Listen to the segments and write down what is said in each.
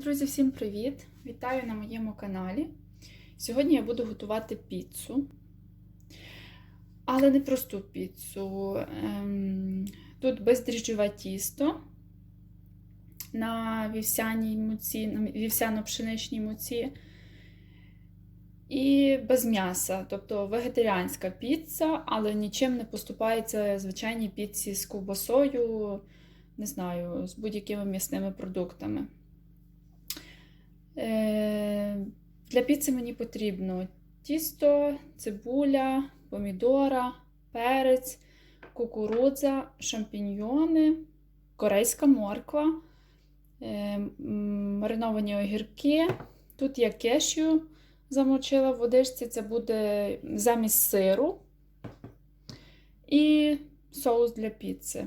Друзі, всім привіт! Вітаю на моєму каналі. Сьогодні я буду готувати піцу, але не просту піцу. Ем, Тут бездріжджове тісто на вівсяній муці, на вівсяно-пшеничній муці і без м'яса, тобто вегетаріанська піца, але нічим не поступається звичайній піці з ковбасою, не знаю, з будь-якими м'ясними продуктами. Е, Для піци мені потрібно тісто, цибуля, помідора, перець, кукурудза, шампіньйони, корейська морква, е, мариновані огірки. Тут я кешю замочила в водичці, це буде замість сиру і соус для піци.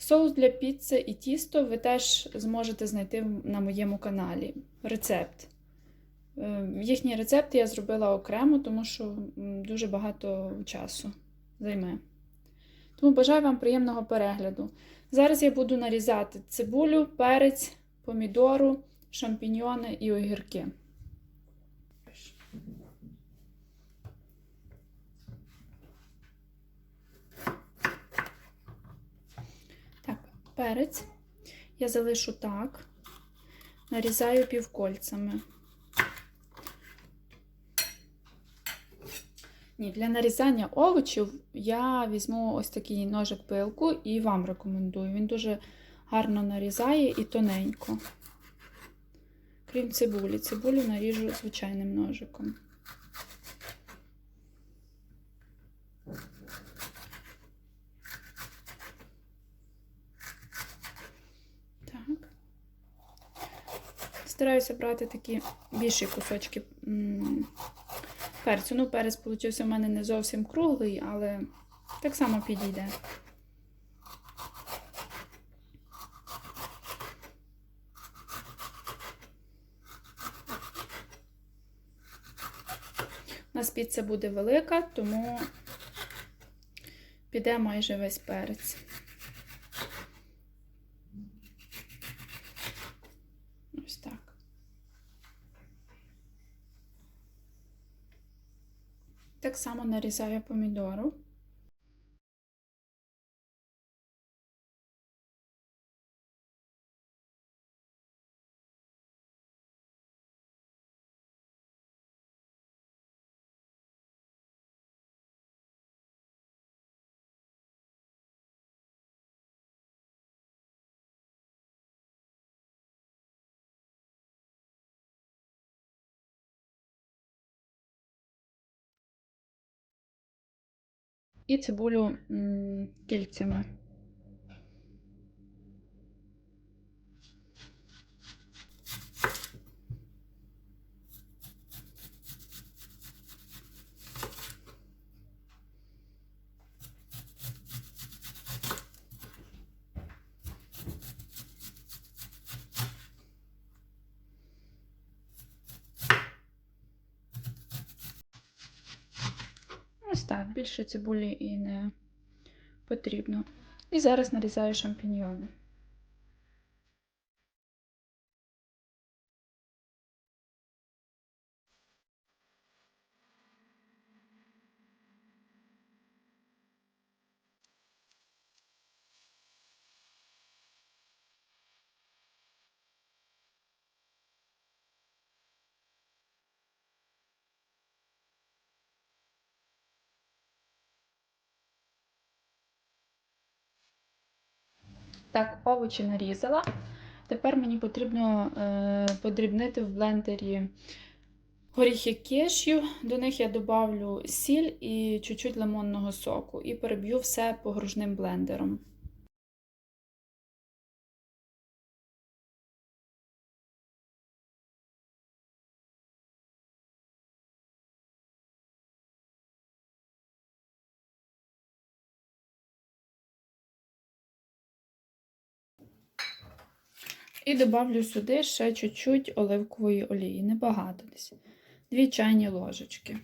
Соус для піци і тісто ви теж зможете знайти на моєму каналі рецепт. Їхній рецепт я зробила окремо, тому що дуже багато часу займе. Тому бажаю вам приємного перегляду. Зараз я буду нарізати цибулю, перець, помідору, шампіньйони і огірки. Так, перець я залишу так, нарізаю півкольцями. Ні, для нарізання овочів я візьму ось такий ножик пилку і вам рекомендую. Він дуже гарно нарізає і тоненько. Крім цибулі. Цибулю наріжу звичайним ножиком. Так. Стараюся брати такі більші кусочки перцю. Ну, перець получився в мене не зовсім круглий, але так само підійде. У нас піца буде велика, тому піде майже весь перець. Ось так. Так само нарізаю помідору. І цибулю кільцями. Ось так, більше цибулі і не потрібно. І зараз нарізаю шампіньйони. Так, овочі нарізала. Тепер мені потрібно е, подрібнити в блендері горіхи кешю. До них я додавлю сіль і чуть-чуть лимонного соку. І переб'ю все погружним блендером. І додавлю сюди ще чуть-чуть оливкової олії, небагато десь. Дві чайні ложечки.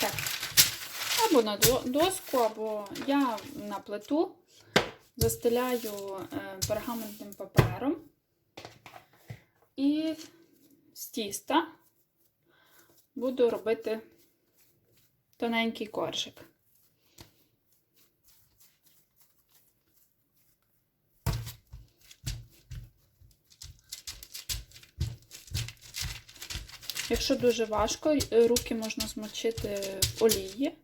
Так, або на доску, або я на плиту застеляю е, пергаментним папером і з тіста буду робити тоненький коржик. Якщо дуже важко, е, руки можна змочити в олії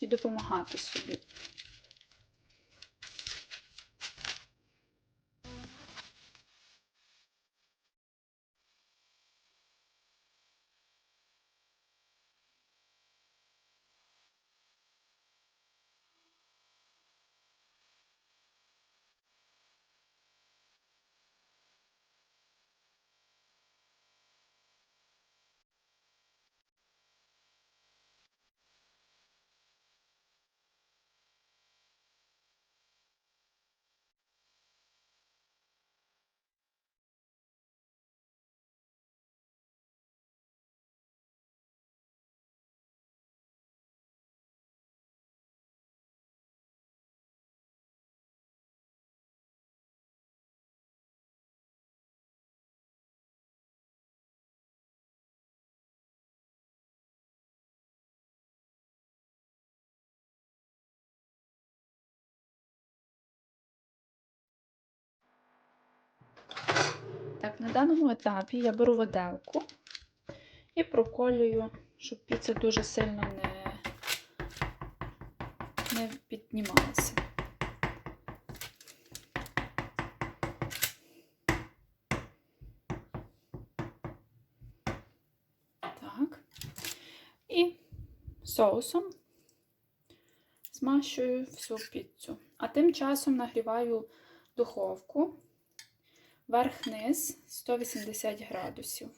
і допомагати собі. Так, на даному етапі я беру виделку і проколюю, щоб піца дуже сильно не, не піднімалася. Так. І соусом змащую всю піцу. А тим часом нагріваю духовку верх-низ 180 градусів.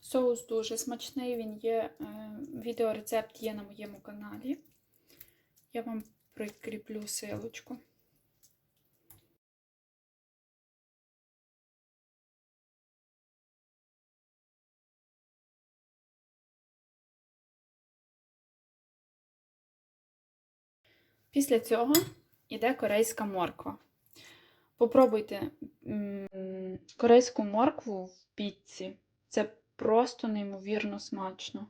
Соус дуже смачний, він є, е, відеорецепт є на моєму каналі. Я вам прикріплю силочку. Після цього йде корейська морква. Попробуйте корейську моркву в піці. Це просто неймовірно смачно.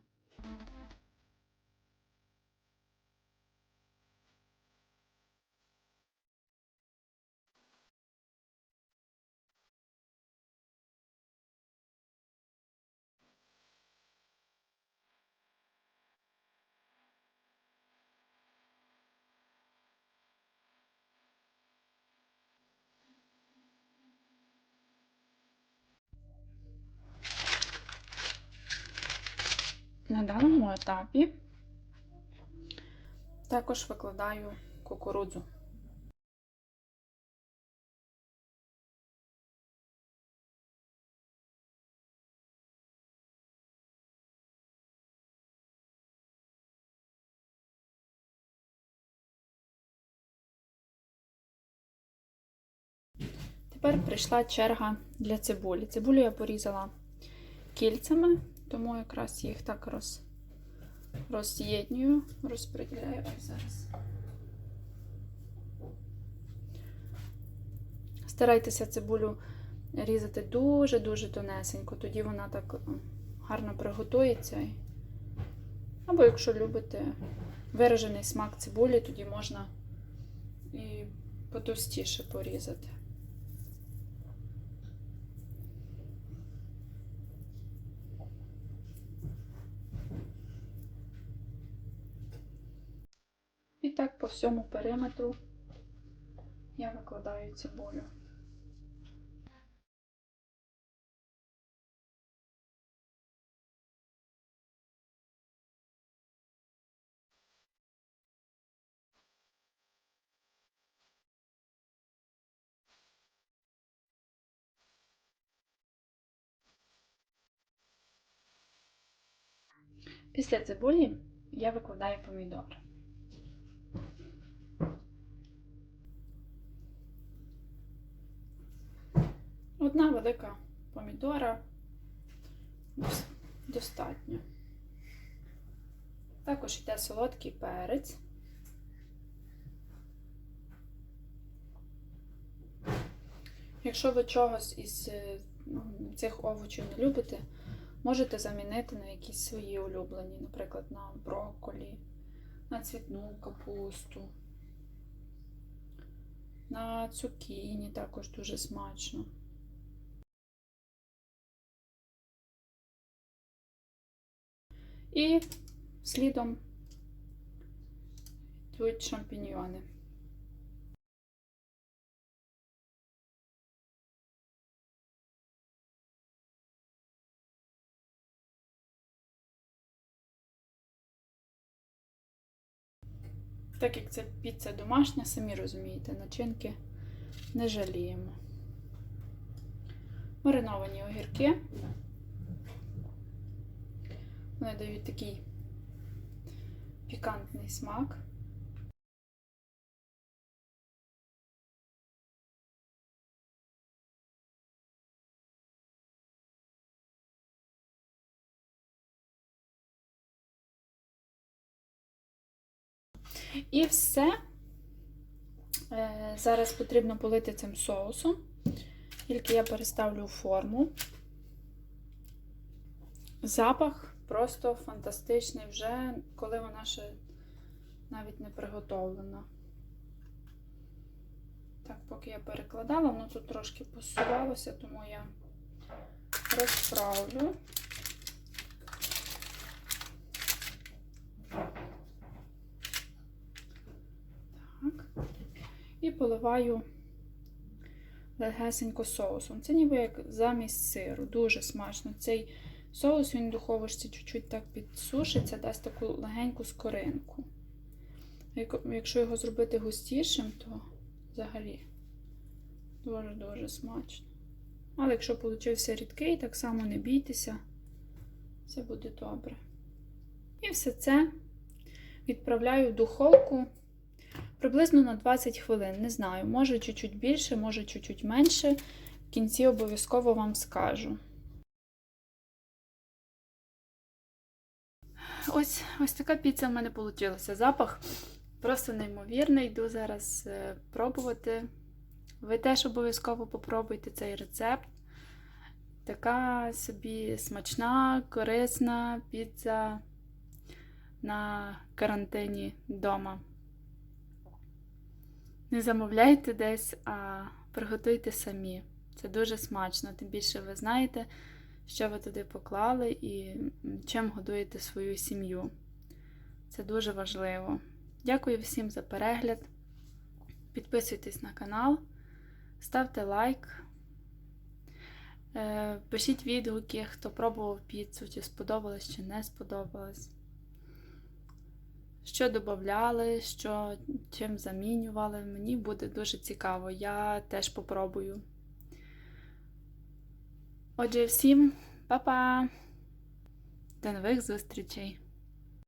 На даному етапі також викладаю кукурудзу. Тепер прийшла черга для цибулі. Цибулю я порізала кільцями, тому якраз їх так роз, роз'єднюю, розподіляю зараз. Старайтеся цибулю різати дуже-дуже тонесенько, тоді вона так гарно приготується. Або якщо любите виражений смак цибулі, тоді можна і потовстіше порізати. І так по всьому периметру я викладаю цибулю. Після цибулі я викладаю помідори. Невелика помідора. Достатньо. Також йде солодкий перець. Якщо ви чогось із е, цих овочів не любите, можете замінити на якісь свої улюблені, наприклад, на брокколі, на цвітну капусту, на цукіні також дуже смачно. І слідом йдуть шампіньйони. Так як це піца домашня, самі розумієте, начинки не жаліємо. Мариновані огірки. Вони дають такий пікантний смак. І все. Е, Зараз потрібно полити цим соусом. Тільки я переставлю форму. Запах просто фантастичний вже, коли вона ще навіть не приготовлена. Так, поки я перекладала, воно тут трошки посувалося, тому я розправлю. Так. І поливаю легесенько соусом. Це ніби як замість сиру. Дуже смачно. Цей соус він в духовочці чуть-чуть так підсушиться, дасть таку легеньку скоринку. Якщо його зробити густішим, то взагалі дуже-дуже смачно. Але якщо получився рідкий, так само не бійтеся, все буде добре. І все це відправляю в духовку приблизно на 20 хвилин. Не знаю, може чуть-чуть більше, може чуть-чуть менше. В кінці обов'язково вам скажу. Ось, ось така піца в мене вийшла. Запах просто неймовірний. Йду зараз е, пробувати. Ви теж обов'язково попробуйте цей рецепт. Така собі смачна, корисна піца на карантині вдома. Не замовляйте десь, а приготуйте самі. Це дуже смачно. Тим більше ви знаєте, що ви туди поклали і чим годуєте свою сім'ю. Це дуже важливо. Дякую всім за перегляд. Підписуйтесь на канал, ставте лайк. Е, Пишіть відгуки, хто пробував піцу, чи сподобалось, чи не сподобалось. Що додавали, що чим замінювали. Мені буде дуже цікаво. Я теж попробую. Отже, всім па-па! До нових зустрічей!